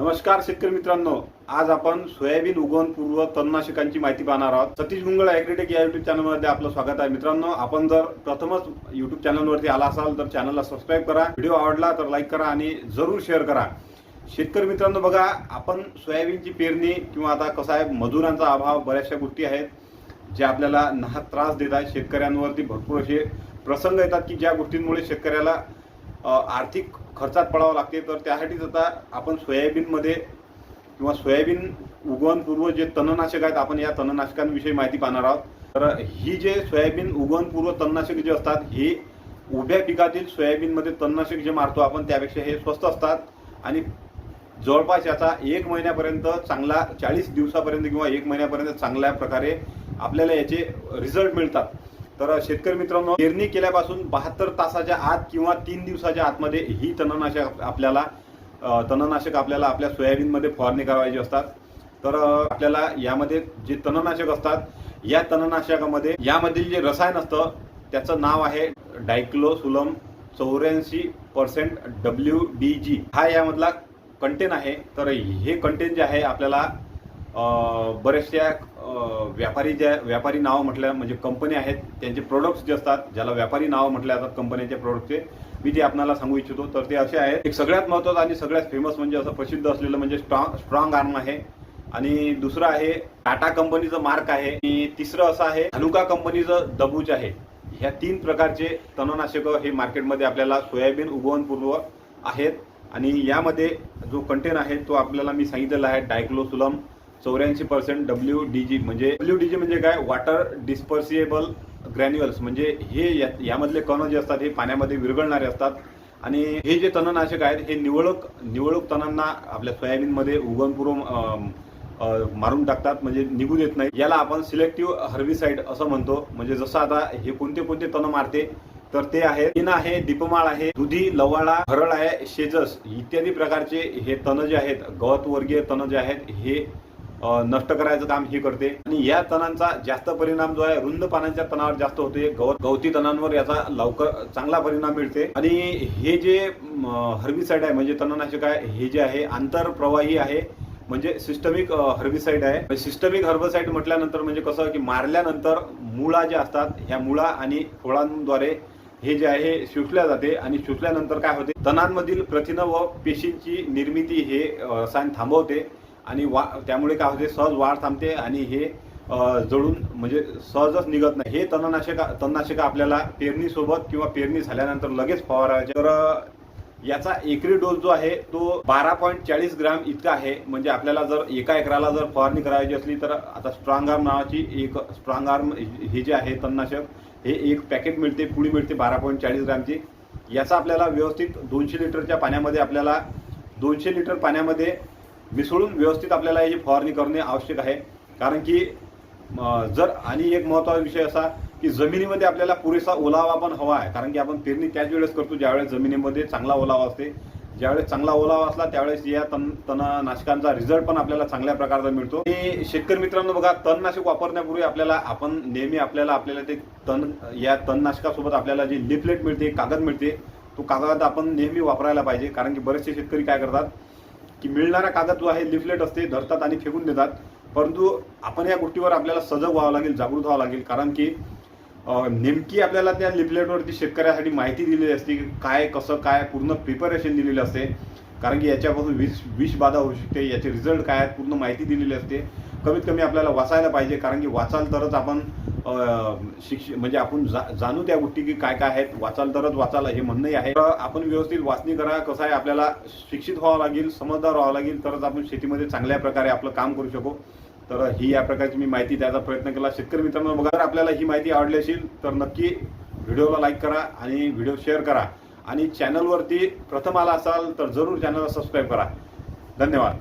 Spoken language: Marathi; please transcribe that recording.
नमस्कार शेतकरी मित्रांनो. आज आपण सोयाबीन उगवण पूर्व तणनाशकांची माहिती पाहणार आहोत. सतीश गुंगळ ॲग्रिटेक या युट्यूब चॅनलमध्ये आपलं स्वागत आहे. मित्रांनो आपण जर प्रथमच युट्यूब चॅनलवरती आला असाल तर चॅनलला सबस्क्राईब करा. व्हिडिओ आवडला तर लाईक करा आणि जरूर शेअर करा. शेतकरी मित्रांनो बघा आपण सोयाबीनची पेरणी किंवा आता कसं आहे मजुरांचा अभाव बऱ्याचशा गोष्टी आहेत जे आपल्याला ना त्रास देत आहेत. शेतकऱ्यांवरती भरपूर असे प्रसंग येतात की ज्या गोष्टींमुळे शेतकऱ्याला आर्थिक खर्चात पडावं लागते तर त्यासाठीच आता आपण सोयाबीनमध्ये किंवा सोयाबीन उगवणपूर्व जे तणनाशक आहेत आपण या तणनाशकांविषयी माहिती पाहणार आहोत. तर ही जे सोयाबीन उगवणपूर्व तणनाशक जे असतात हे उभ्या पिकातील सोयाबीनमध्ये तणनाशक जे मारतो आपण त्यापेक्षा हे स्वस्त असतात. आणि जवळपास याचा एक महिन्यापर्यंत चांगला चाळीस दिवसापर्यंत किंवा एक महिन्यापर्यंत चांगल्या प्रकारे आपल्याला याचे रिझल्ट मिळतात. तर शेतकरी मित्रांनो पेरणी केल्यापासून बहात्तर तासाच्या आत किंवा तीन दिवसाच्या आतमध्ये ही तणनाशक आपल्याला तणनाशक आपल्याला आपल्या सोयाबीनमध्ये फवारणी करायची असतात. तर आपल्याला यामध्ये जे तणनाशक असतात या तणनाशकामध्ये यामधील जे रसायन असतं त्याचं नाव आहे डायक्लोसुलम चौऱ्याऐंशी पर्सेंट डब्ल्यू डी जी. हा यामधला कंटेन आहे. तर हे कंटेन जे आहे आपल्याला बऱ्याचशा व्यापारी ज्या व्यापारी नावं म्हटल्या म्हणजे कंपन्या आहेत त्यांचे प्रोडक्ट्स जे असतात ज्याला व्यापारी नावं म्हटल्या जातात कंपन्यांच्या प्रोडक्टचे मी ते आपल्याला सांगू इच्छितो. तर ते असे आहेत. एक सगळ्यात महत्त्वाचं आणि सगळ्यात फेमस म्हणजे असं प्रसिद्ध असलेलं म्हणजे स्ट्रॉंग स्ट्रॉंग आर्म आहे. आणि दुसरं आहे टाटा कंपनीचं मार्क आहे. आणि तिसरं असं आहे हनुका कंपनीचं दबूज आहे. ह्या तीन प्रकारचे तणनाशक हे मार्केटमध्ये आपल्याला सोयाबीन उगवणपूर्व आहेत. आणि यामध्ये जो कंटेन आहे तो आपल्याला मी सांगितलेला आहे डायक्लोसुलम चौऱ्याऐंशी पर्सेंट डब्ल्यू डी जी म्हणजे डब्ल्यू डी जी म्हणजे काय? वॉटर डिस्पर्सिएबल ग्रॅन्युअल्स म्हणजे हे यामधले कण जे असतात हे पाण्यामध्ये विरघळणारे असतात. आणि हे जे तणनाशक आहेत हे निवळक निवळक तणांना आपल्या सोयाबीनमध्ये उगमपूर्व मारून टाकतात म्हणजे निघू देत नाही याला आपण सिलेक्टिव्ह हर्बिसाइड असं म्हणतो. म्हणजे जसं आता हे कोणते कोणते तण मारते तर ते आहे तीन आहे दीपमाळ आहे दुधी लवाळा हरळ आहे शेजस इत्यादी प्रकारचे हे तण जे आहेत गवत वर्गीय तण जे आहेत हे नष्ट करायचं काम हे करते. आणि या तणांचा जास्त परिणाम जो आहे रुंद पानांच्या तणावर जास्त होते गवत गवती तणांवर याचा लवकर चांगला परिणाम मिळते. आणि हे जे हर्बिसाइड आहे म्हणजे तणनाशक आहे हे जे आहे आंतरप्रवाही आहे. म्हणजे सिस्टमिक हर्बिसाइड आहे. म्हणजे सिस्टमिक हर्बिसाइड म्हटल्यानंतर म्हणजे कसं की मारल्यानंतर मुळा ज्या असतात ह्या मुळा आणि फळांद्वारे हे जे आहे शोषल्या जाते. आणि शोषल्यानंतर काय होते? तणांमधील प्रथिनं व पेशींची निर्मिती हे रसायन थांबवते. आणि वा त्यामुळे काय होते सहज वाढ थांबते आणि हे जळून म्हणजे सहजच निघत नाही. हे तणनाशक तणनाशक आपल्याला पेरणीसोबत किंवा पेरणी झाल्यानंतर लगेच फवारायचे. तर याचा एकरी डोस जो आहे तो बारा पॉईंट चाळीस ग्राम इतका आहे. म्हणजे आपल्याला जर एका एकराला जर फवारणी करायची असली तर आता स्ट्रॉंग आर्म नावाची एक स्ट्रॉंग आर्म हे जे आहे तणनाशक हे एक पॅकेट मिळते पुडी मिळते बारा पॉईंट चाळीस ग्रामची. याचा आपल्याला व्यवस्थित दोनशे लिटरच्या पाण्यामध्ये आपल्याला दोनशे लिटर पाण्यामध्ये मिसळून व्यवस्थित आपल्याला याची फवारणी करणे आवश्यक आहे. कारण की जर आणि एक महत्त्वाचा विषय असा की जमिनीमध्ये आपल्याला पुरेसा ओलावा पण हवा आहे. कारण की आपण पेरणी त्याच वेळेस करतो ज्यावेळेस जमिनीमध्ये चांगला ओलावा असते. ज्यावेळेस चांगला ओलावा असला त्यावेळेस या तण तणनाशकांचा रिझल्ट पण आपल्याला चांगल्या प्रकारचा मिळतो. आणि शेतकरी मित्रांनो बघा तणनाशक वापरण्यापूर्वी आपल्याला आपण नेहमी आपल्याला आपल्याला ते तण या तणनाशकासोबत आपल्याला जी लिफलेट मिळते कागद मिळते तो कागद आपण नेहमी वापरायला पाहिजे. कारण की बरेचसे शेतकरी काय करतात की मिळणारा कागद जो आहे लिफलेट असते धरतात आणि फेकून देतात. परंतु आपण या गोष्टीवर आपल्याला सजग व्हावं लागेल जागृत व्हावं लागेल. कारण की नेमकी आपल्याला त्या लिफलेटवरती शेतकऱ्यासाठी माहिती दिलेली असते की काय कसं काय पूर्ण प्रिपरेशन दिलेली असते. कारण की याच्यापासून विष विष बाधा होऊ शकते याचे रिझल्ट काय आहेत पूर्ण माहिती दिलेली असते. कमीत कमी आपल्याला वाचायला पाहिजे कारण की वाचाल तरच आपण शिक्ष म्हणजे आपण जा जाणू त्या गोष्टी की काय काय आहेत. वाचाल तरच वाचाल हे म्हणणंही आहे. तर आपण व्यवस्थित वाचणी करा कसं आहे आपल्याला शिक्षित व्हावं लागेल समजदार व्हावं लागेल तरच आपण शेतीमध्ये चांगल्या प्रकारे आपलं काम करू शकू. तर ही या प्रकारची मी माहिती द्यायचा प्रयत्न केला. शेतकरी मित्रांनो बघा जर आपल्याला ही माहिती आवडली असेल तर नक्की व्हिडिओला लाईक करा आणि व्हिडिओ शेअर करा. आणि चॅनलवरती प्रथम आला असाल तर जरूर चॅनलला सबस्क्राईब करा. धन्यवाद.